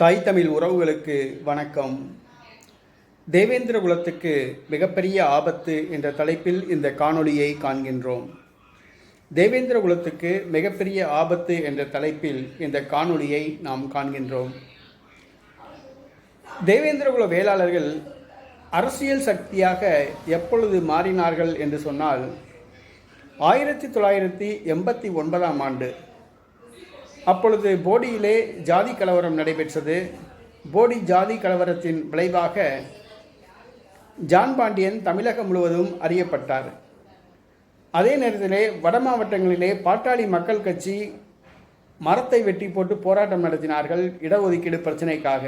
தாய் தமிழ் உறவுகளுக்கு வணக்கம். தேவேந்திர குலத்துக்கு மிகப்பெரிய ஆபத்து என்ற தலைப்பில் இந்த காணொளியை காண்கின்றோம். தேவேந்திர குலத்துக்கு மிகப்பெரிய ஆபத்து என்ற தலைப்பில் இந்த காணொளியை நாம் காண்கின்றோம். தேவேந்திரகுல வேளாளர்கள் அரசியல் சக்தியாக எப்பொழுது மாறினார்கள் என்று சொன்னால் ஆயிரத்தி தொள்ளாயிரத்தி எண்பத்தி ஒன்பதாம் ஆண்டு அப்பொழுது போடியிலே ஜாதி கலவரம் நடைபெற்றது. போடி ஜாதி கலவரத்தின் விளைவாக ஜான் பாண்டியன் தமிழகம் முழுவதும் அறியப்பட்டார். அதே நேரத்திலே வட மாவட்டங்களிலே பாட்டாளி மக்கள் கட்சி மரத்தை வெட்டி போட்டு போராட்டம் நடத்தினார்கள் இடஒதுக்கீடு பிரச்சினைக்காக.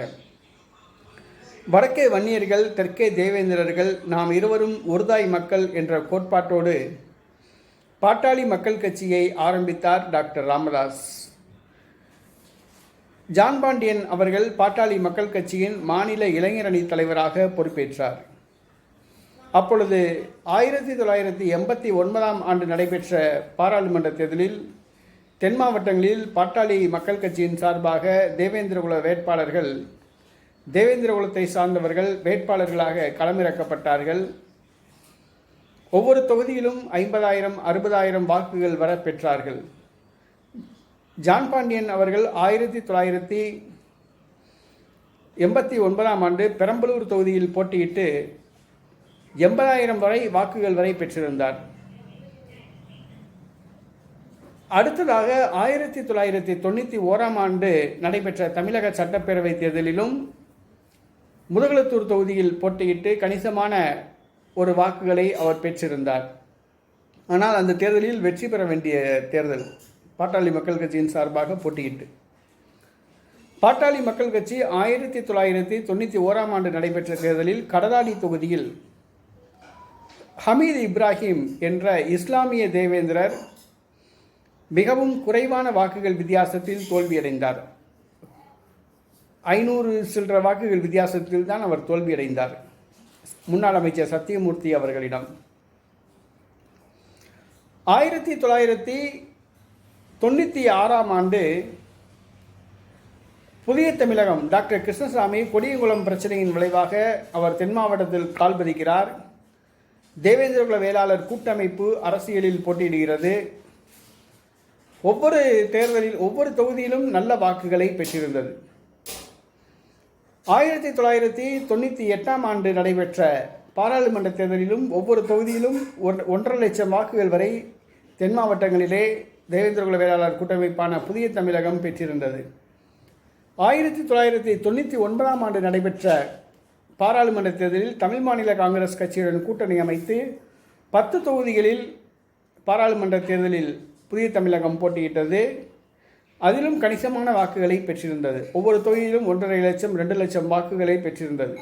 வடக்கே வன்னியர்கள் தெற்கே தேவேந்திரர்கள் நாம் இருவரும் ஒருதாய் மக்கள் என்ற கோட்பாட்டோடு பாட்டாளி மக்கள் கட்சியை ஆரம்பித்தார் டாக்டர் ராமதாஸ். ஜான் பாண்டியன் அவர்கள் பாட்டாளி மக்கள் கட்சியின் மாநில இளைஞரணி தலைவராக பொறுப்பேற்றார். அப்பொழுது ஆயிரத்தி தொள்ளாயிரத்தி எண்பத்தி ஒன்பதாம் ஆண்டு நடைபெற்ற பாராளுமன்ற தேர்தலில் தென் மாவட்டங்களில் பாட்டாளி மக்கள் கட்சியின் சார்பாக தேவேந்திரகுல வேட்பாளர்கள் தேவேந்திரகுலத்தை சார்ந்தவர்கள் வேட்பாளர்களாக களமிறக்கப்பட்டார்கள். ஒவ்வொரு தொகுதியிலும் ஐம்பதாயிரம் அறுபதாயிரம் வாக்குகள் வர பெற்றார்கள். ஜான் பாண்டியன் அவர்கள் ஆயிரத்தி தொள்ளாயிரத்தி எண்பத்தி ஒன்பதாம் ஆண்டு பெரம்பலூர் தொகுதியில் போட்டியிட்டு எண்பதாயிரம் வரை வாக்குகள் வரை பெற்றிருந்தார். அடுத்ததாக ஆயிரத்தி தொள்ளாயிரத்தி தொண்ணூற்றி ஓராம் ஆண்டு நடைபெற்ற தமிழக சட்டப்பேரவை தேர்தலிலும் முதுகலத்தூர் தொகுதியில் போட்டியிட்டு கணிசமான ஒரு வாக்குகளை அவர் பெற்றிருந்தார். ஆனால் அந்த தேர்தலில் வெற்றி பெற வேண்டிய தேர்தல். பாட்டாளி மக்கள் கட்சியின் சார்பாக போட்டியிட்டு. பாட்டாளி மக்கள் கட்சி ஆயிரத்தி தொள்ளாயிரத்தி தொண்ணூற்றி ஓராம் ஆண்டு நடைபெற்ற தேர்தலில் கடலாடி தொகுதியில் ஹமீது இப்ராஹிம் என்ற இஸ்லாமிய தேவேந்திரர் மிகவும் குறைவான வாக்குகள் வித்தியாசத்தில் தோல்வியடைந்தார். ஐநூறு சில்லற வாக்குகள் வித்தியாசத்தில் தான் அவர் தோல்வியடைந்தார். முன்னாள் அமைச்சர் சத்தியமூர்த்தி அவர்களிடம். ஆயிரத்தி தொள்ளாயிரத்தி தொண்ணூற்றி ஆறாம் ஆண்டு புதிய தமிழகம் டாக்டர் கிருஷ்ணசாமி கொடியங்குளம் பிரச்சனையின் விளைவாக அவர் தென் மாவட்டத்தில் கால் பதிக்கிறார். தேவேந்திரகுல வேளாளர் கூட்டமைப்பு அரசியலில் போட்டியிடுகிறது. ஒவ்வொரு தேர்தலில் ஒவ்வொரு தொகுதியிலும் நல்ல வாக்குகளை பெற்றிருந்தது. ஆயிரத்தி தொள்ளாயிரத்தி தொண்ணூற்றி எட்டாம் ஆண்டு நடைபெற்ற பாராளுமன்ற தேர்தலிலும் ஒவ்வொரு தொகுதியிலும் ஒன்- ஒன்றரை லட்சம் வாக்குகள் வரை தென் மாவட்டங்களிலே தேவேந்திரகுல வேளாளர் கூட்டமைப்பான புதிய தமிழகம் பெற்றிருந்தது. ஆயிரத்தி தொள்ளாயிரத்தி தொண்ணூற்றி ஒன்பதாம் ஆண்டு நடைபெற்ற பாராளுமன்ற தேர்தலில் தமிழ் மாநில காங்கிரஸ் கட்சியுடன் கூட்டணி அமைத்து பத்து தொகுதிகளில் பாராளுமன்ற தேர்தலில் புதிய தமிழகம் போட்டியிட்டது. அதிலும் கணிசமான வாக்குகளை பெற்றிருந்தது. ஒவ்வொரு தொகுதியிலும் ஒன்றரை லட்சம் ரெண்டு லட்சம் வாக்குகளை பெற்றிருந்தது.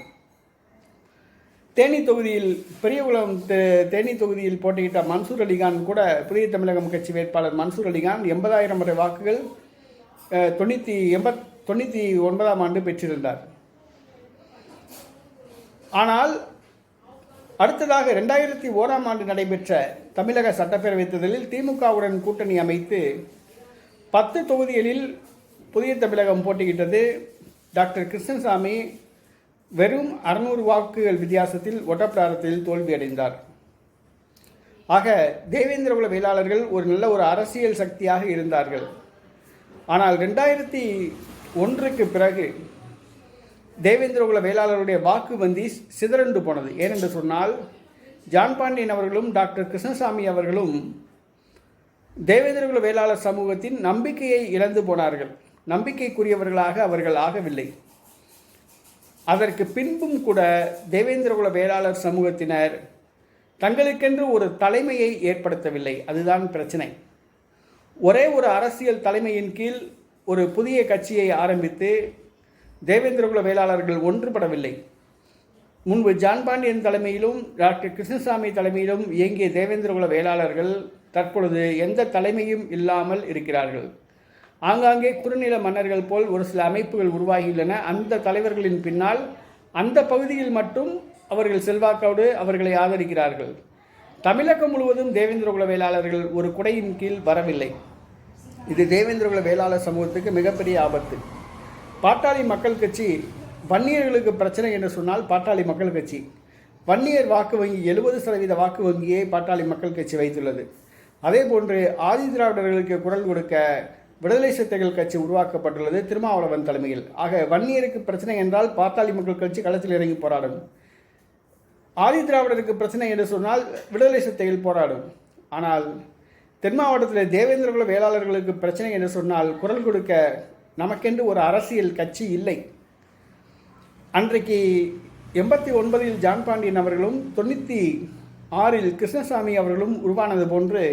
தேனி தொகுதியில் பெரியகுளம் தே- தேனி தொகுதியில் போட்டியிட்ட மன்சூர் அலிகான் கூட புதிய தமிழகம் கட்சி வேட்பாளர் மன்சூர் அலிகான் எண்பதாயிரம் வரை வாக்குகள் தொண்ணூற்றி எண்பத் தொண்ணூற்றி ஒன்பதாம் ஆண்டு பெற்றிருந்தார். ஆனால் அடுத்ததாக ரெண்டாயிரத்தி ஓராம் ஆண்டு நடைபெற்ற தமிழக சட்டப்பேரவை தேர்தலில் திமுகவுடன் கூட்டணி அமைத்து பத்து தொகுதிகளில் புதிய தமிழகம் போட்டியிட்டது டாக்டர் கிருஷ்ணசாமி வெறும் அறுநூறு வாக்குகள் வித்தியாசத்தில் ஒட்டப்பிராரத்தில் தோல்வியடைந்தார். ஆக தேவேந்திரகுல வேளாளர்கள் ஒரு நல்ல ஒரு அரசியல் சக்தியாக இருந்தார்கள். ஆனால் ரெண்டாயிரத்தி ஒன்றுக்கு பிறகு தேவேந்திரகுல வேளாளருடைய வாக்கு வந்தி சிதறண்டு போனது. ஏனென்று சொன்னால் ஜான் பாண்டியன் அவர்களும் டாக்டர் கிருஷ்ணசாமி அவர்களும் தேவேந்திரகுல வேளாளர் சமூகத்தின் நம்பிக்கையை இழந்து போனார்கள். நம்பிக்கைக்குரியவர்களாக அவர்கள் ஆகவில்லை. அதற்கு பின்பும் கூட தேவேந்திரகுல வேளாளர் சமூகத்தினர் தங்களுக்கென்று ஒரு தலைமையை ஏற்படுத்தவில்லை. அதுதான் பிரச்சனை. ஒரே ஒரு அரசியல் தலைமையின் கீழ் ஒரு புதிய கட்சியை ஆரம்பித்து தேவேந்திரகுல வேளாளர்கள் ஒன்றுபடவில்லை. முன்பு ஜான் பாண்டியன் தலைமையிலும் டாக்டர் கிருஷ்ணசாமி தலைமையிலும் இயங்கிய தேவேந்திரகுல வேளாளர்கள் தற்பொழுது எந்த தலைமையும் இல்லாமல் இருக்கிறார்கள். ஆங்காங்கே குறுநில மன்னர்கள் போல் ஒரு சில அமைப்புகள் உருவாகியுள்ளன. அந்த தலைவர்களின் பின்னால் அந்த பகுதியில் மட்டும் அவர்கள் செல்வாக்கோடு அவர்களை ஆதரிக்கிறார்கள். தமிழகம் முழுவதும் தேவேந்திரகுல வேளாளர்கள் ஒரு குடையின் கீழ் வரவில்லை. இது தேவேந்திரகுல வேளாளர் சமூகத்துக்கு மிகப்பெரிய ஆபத்து. பாட்டாளி மக்கள் கட்சி வன்னியர்களுக்கு பிரச்சனை என்று சொன்னால் பாட்டாளி மக்கள் கட்சி. வன்னியர் வாக்கு வங்கி எழுபது சதவீத வாக்கு வங்கியை பாட்டாளி மக்கள் கட்சி வைத்துள்ளது. அதே போன்று ஆதி திராவிடர்களுக்கு குரல் கொடுக்க விடுதலை சிறுத்தைகள் கட்சி உருவாக்கப்பட்டுள்ளது திருமாவளவன் தலைமையில். ஆக வன்னியருக்கு பிரச்சனை என்றால் பாத்தாளி மக்கள் கட்சி களத்தில் இறங்கி போராடும். ஆதி திராவிடருக்கு பிரச்சனை என்று சொன்னால் விடுதலை சிறுத்தைகள் போராடும். ஆனால் தென் மாவட்டத்தில் தேவேந்திரகுல வேளாளர்களுக்கு பிரச்சனை என்று சொன்னால் குரல் கொடுக்க நமக்கென்று ஒரு அரசியல் கட்சி இல்லை. அன்றைக்கு எண்பத்தி ஒன்பதில் ஜான் பாண்டியன் அவர்களும் தொண்ணூற்றி ஆறில் கிருஷ்ணசாமி அவர்களும் உருவானது போன்று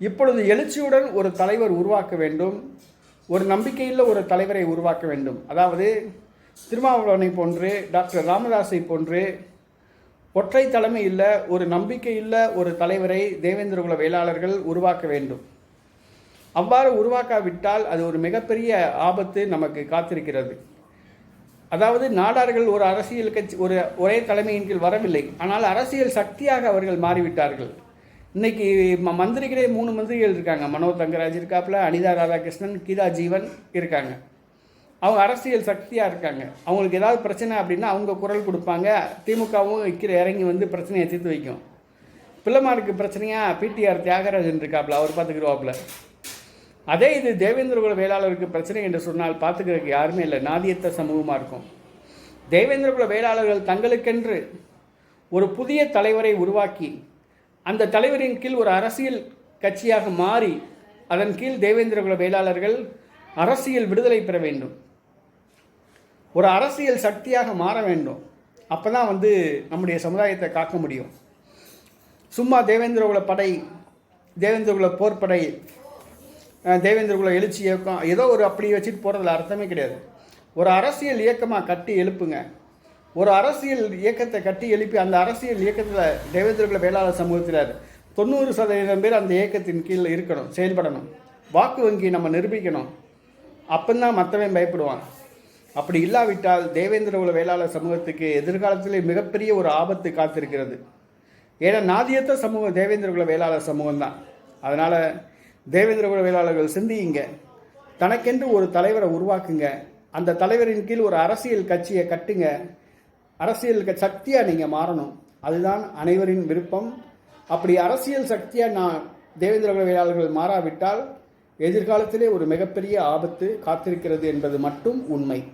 இப்பொழுது எழுச்சியுடன் ஒரு தலைவர் உருவாக்க வேண்டும். ஒரு நம்பிக்கையில் ஒரு தலைவரை உருவாக்க வேண்டும். அதாவது திருமாவளவனை போன்று டாக்டர் ராமதாஸை போன்று ஒற்றை தலைமை இல்லை ஒரு நம்பிக்கையுள்ள ஒரு தலைவரை தேவேந்திரகுல வேளாளர்கள் உருவாக்க வேண்டும். அவ்வாறு உருவாக்காவிட்டால் அது ஒரு மிகப்பெரிய ஆபத்து நமக்கு காத்திருக்கிறது. அதாவது நாடார்கள் ஒரு அரசியல் கட்சி ஒரு ஒரே தலைமையின் கீழ் வரவில்லை. ஆனால் அரசியல் சக்தியாக அவர்கள் மாறிவிட்டார்கள். இன்னைக்கு ம- மந்திரிகளே மூணு மந்திரிகள் இருக்காங்க. மனோ தங்கராஜ் இருக்காப்புல அனிதா ராதாகிருஷ்ணன் கீதா ஜீவன் இருக்காங்க. அவங்க அரசியல் சக்தியாக இருக்காங்க. அவங்களுக்கு ஏதாவது பிரச்சனை அப்படின்னா அவங்க குரல் கொடுப்பாங்க. திமுகவும் வைக்கிற இறங்கி வந்து பிரச்சனையை தீர்த்து வைக்கும். பிள்ளைமாருக்கு பிரச்சனையாக பிடிஆர் தியாகராஜன் இருக்காப்புல அவர் பார்த்துக்கிடுவாப்புல அதே இது தேவேந்திரகுல வேளாளருக்கு பிரச்சனை என்று சொன்னால் பார்த்துக்கிறதுக்கு யாருமே இல்லை. நாதியத்த சமூகமாக இருக்கும். தேவேந்திரகுல வேளாளர்கள் தங்களுக்கென்று ஒரு புதிய தலைவரை உருவாக்கி அந்த தலைவரின் கீழ் ஒரு அரசியல் கட்சியாக மாறி அதன் கீழ் தேவேந்திரகுல வேளாளர்கள் அரசியல் விடுதலை பெற வேண்டும். ஒரு அரசியல் சக்தியாக மாற வேண்டும். அப்போ தான் வந்து நம்முடைய சமுதாயத்தை காக்க முடியும். சும்மா தேவேந்திரகுல படை தேவேந்திரகுல போர்ப்படை அஹ், தேவேந்திரகுல எழுச்சி இயக்கம் ஏதோ ஒரு அப்படி வச்சுட்டு போகிறதுல அர்த்தமே கிடையாது. ஒரு அரசியல் இயக்கமாக கட்டி எழுப்புங்க. ஒரு அரசியல் இயக்கத்தை கட்டி எழுப்பி அந்த அரசியல் இயக்கத்தில் தேவேந்திரகுல வேளாளர் சமூகத்தினர் தொண்ணூறு சதவீதம் பேர் அந்த இயக்கத்தின் கீழ் இருக்கணும் செயல்படணும். வாக்கு வங்கி நம்ம நிரூபிக்கணும். அப்பந்தான் மற்றவன் பயப்படுவான். அப்படி இல்லாவிட்டால் தேவேந்திரகுல வேளாளர் சமூகத்துக்கு எதிர்காலத்திலே மிகப்பெரிய ஒரு ஆபத்து காத்திருக்கிறது. ஏன்னா நாதியத்த சமூகம் தேவேந்திரகுல வேளாளர் சமூகம் தான் அதனால் தேவேந்திரகுல வேளாளர்கள் சிந்தியுங்க. தனக்கென்று ஒரு தலைவரை உருவாக்குங்க. அந்த தலைவரின் கீழ் ஒரு அரசியல் கட்சியை கட்டுங்க. அரசியல் சக்தியாக நீங்கள் மாறணும். அதுதான் அனைவரின் விருப்பம். அப்படி அரசியல் சக்தியாக நான் தேவேந்திர வேளாளர்கள் மாறாவிட்டால் எதிர்காலத்திலே ஒரு மிகப்பெரிய ஆபத்து காத்திருக்கிறது என்பது மட்டும் உண்மை.